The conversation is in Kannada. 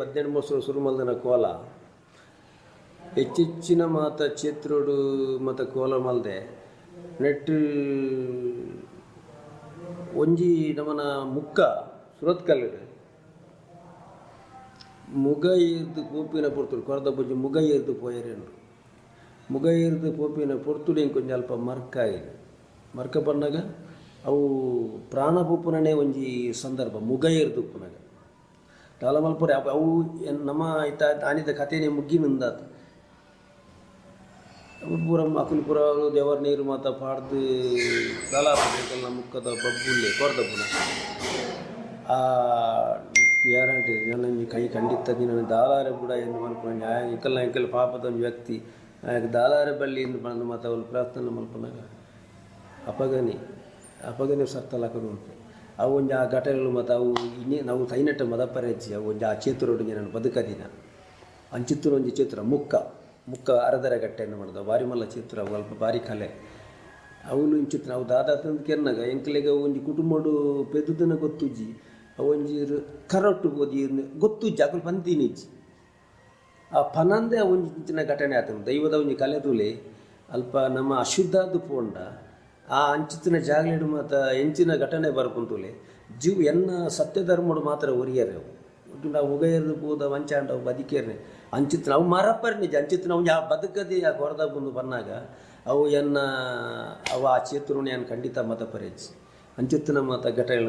ಹದಿನೆಂಟು ಮೊಸರು ಶುರು ಮಲ್ದನ ಕೋಲ. ಹೆಚ್ಚೆಚ್ಚಿನ ಮಾತ ಚೇತ್ರೋಡು ಮತ್ತು ಕೋಲ ಮಲ್ದೆ. ನೆಟ್ಟು ಒಂಜಿ ನಮನ ಮುಕ್ಕ ಸುರತ್ ಕಲ್ಲಡು. ಮುಗ ಏರ್ದು ಪೋಪಿನ ಪೊರ್ತುಡು, ಕೊರದ ಬುಜ್ಜಿ ಮುಗ ಏರ್ದು ಪೋಯರೇನು ಮುಗ ಏರ್ದು ಪೋಪಿನ ಪೊರ್ತುಡು ಇಂಕೊಂಚ ಅಲ್ಪ ಮರ್ಕ ಆಗಿದೆ ಮರ್ಕ ಬಂದಾಗ ಅವು ಪ್ರಾಣ ಪೂಪುನೇ ಒಂಜಿ ಸಂದರ್ಭ, ಮುಗ ಏರ್ದು ಉಪ್ಪುನಾಗ ದಾಲ ಮಲ್ಪುರ ಅವು- ನಮ್ಮ ಇತ್ತ ಆನಿದ ಕಥೆನೇ ಮುಗ್ಗಿ ನಿಂದಾತು ಪೂರ ಅಕುಲು ಪೂರ ದೇವರ ನೀರು ಮಾತ ಪಾಡ್ದು ದಾಲಾಪಲ್ಲ ಮುಕ್ಕದ ಬಬ್ಬುಲ್ಲೆ ಕೊರ್ದ ಪುನ. ಆ ಯಾರಂಟಿ ನನ್ನ ಕೈ ಖಂಡಿತ ನನ್ನ ದಾಲಾರೆ ಬುಡ ಎಂದು ಮಲ್ಪನ ನ್ಯಾಯ, ಇಂಕಲ್ಲ ಇಂಕಲ್ ಪಾಪದ ವ್ಯಕ್ತಿ. ಆಗ ದಾಲಾರೆ ಬಳ್ಳಿ ಎಂದು ಬಂದು ಮಾತ ಅವಳು ಪ್ರಾರ್ಥನೆ ಮಲ್ಪನಾಗ ಅಪಗನಿ ಅಪಗನಿ ಸತ್ತಲಾಕದು ಉಂಟು. ಅವು ಒಂಜಿ ಆ ಘಟನೆಗಳು ಮತ್ತು ಅವು ಇನ್ನೇ ನಾವು ತೈನಟ್ಟ ಮದಪರೆಜ್ಜಿ ಅವು ಒಂಜಿ ಆ ಚೇತುರೊಟ್ಟಿಗೆ ನಾನು ಬದುಕದಿನ. ಅಂಚಿತ್ತೂರು ಒಂಜಿ ಚಿತ್ರ, ಮುಕ್ಕ ಮುಕ್ಕ ಅರದರ ಗಟ್ಟೆಯನ್ನು ಮಾಡಿದ ಬಾರಿ ಮಲ್ಲ ಚಿತ್ರ, ಅವು ಅಲ್ಪ ಬಾರಿ ಕಲೆ. ಅವನು ಚಿತ್ರ, ಅವು ದಾದ ತಂದು ಕೆನ್ನಾಗ ಎಂಕಲೆಗ ಒಂಜಿ ಕುಟುಂಬಡು ಪೆದುದನ ಗೊತ್ತುಜ್ಜಿ. ಅವೊಂಜಿ ಕರೊಟ್ಟು ಬೋದಿ ಗೊತ್ತುಜ್ಜಿ, ಅಕಲ್ ಪಂತಿನಿಜ್ಜಿ ಆ ಪನಂದೆ ಒಂಜಿ ಇಂಚಿನ ಘಟನೆ ಆತನು. ದೈವದ ಒಂಜಿ ಕಲೆದುಲೆ ಅಲ್ಪ ನಮ್ಮ ಅಶುದ್ಧದ್ದು ಪೋಂಡ. ಆ ಅಂಚಿತ್ತಿನ ಜಾಗಲಿಡು ಮಾತ ಎಂಚಿನ ಘಟನೆ ಬರ್ಕುಂತುಲೆ ಜೀವ ಎನ್ನ ಸತ್ಯಧರ್ಮಡು ಮಾತ್ರ ಒರಿಯರೆ ಅವು. ನಾವು ಉಗಯರ್ದು ಪೂದ ಮಂಚಾಂಡ ಅವು ಬದುಕೇರ್ನೆ. ಅಂಚಿತ್ತಿನ ಅವು ಮರಪ್ಪರ್ ನಿಜ ಅಂಚಿತ್ತಿನ ಅವು ಯಾ ಬದುಕದೆ ಆ ಕೊರದ ಬಂದು ಬಂದಾಗ ಅವು ಎನ್ನ ಅವ ಆ ಚೇತುರುಣಿ ಖಂಡಿತ ಮತ ಪರಿಚಿ ಅಂಚಿತ್ತಿನ ಮತ ಘಟನೆ